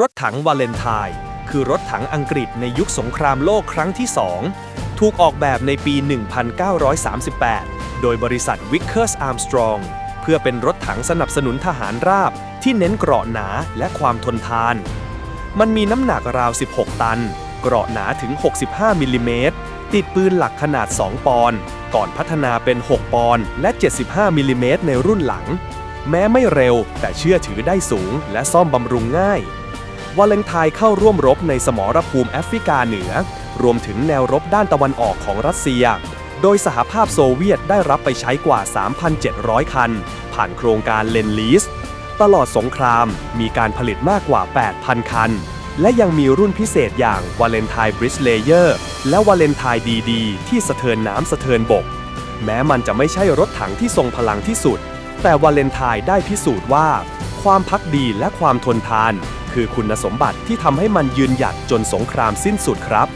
รถถังวาเลนไทน์คือรถถังอังกฤษในยุคสงครามโลกครั้งที่ 2 ถูกออกแบบในปี 1938 โดยบริษัท Vickers Armstrong เพื่อเป็นรถถังสนับสนุนทหารราบที่เน้นเกราะหนาและความทนทาน มันมีน้ำหนักราว 16 ตัน เกราะหนาถึง 65 มิลลิเมตร ติดปืนหลักขนาด 2 ปอนด์ ก่อนพัฒนาเป็น 6 ปอนด์และ 75 มิลลิเมตรในรุ่นหลัง แม้ไม่เร็วแต่เชื่อถือได้สูงและซ่อมบำรุงง่าย วาเลนไทน์เข้าร่วมรบในสมรภูมิแอฟริกาเหนือ รวมถึงแนวรบด้านตะวันออกของรัสเซีย โดยสหภาพโซเวียตได้รับไปใช้กว่า 3,700 คัน ผ่านโครงการเลนลีส ตลอดสงครามมีการผลิตมากกว่า 8,000 คัน และยังมีรุ่นพิเศษอย่างวาเลนไทน์บริสเลเยอร์และวาเลนไทน์ดีดีที่สะเทินน้ำสะเทินบก แม้มันจะไม่ใช่รถถังที่ทรงพลังที่สุด แต่วาเลนไทน์ได้พิสูจน์ว่า ความพักดีและความทนทาน คือคุณสมบัติที่ทำให้มันยืนหยัดจนสงครามสิ้นสุดครับ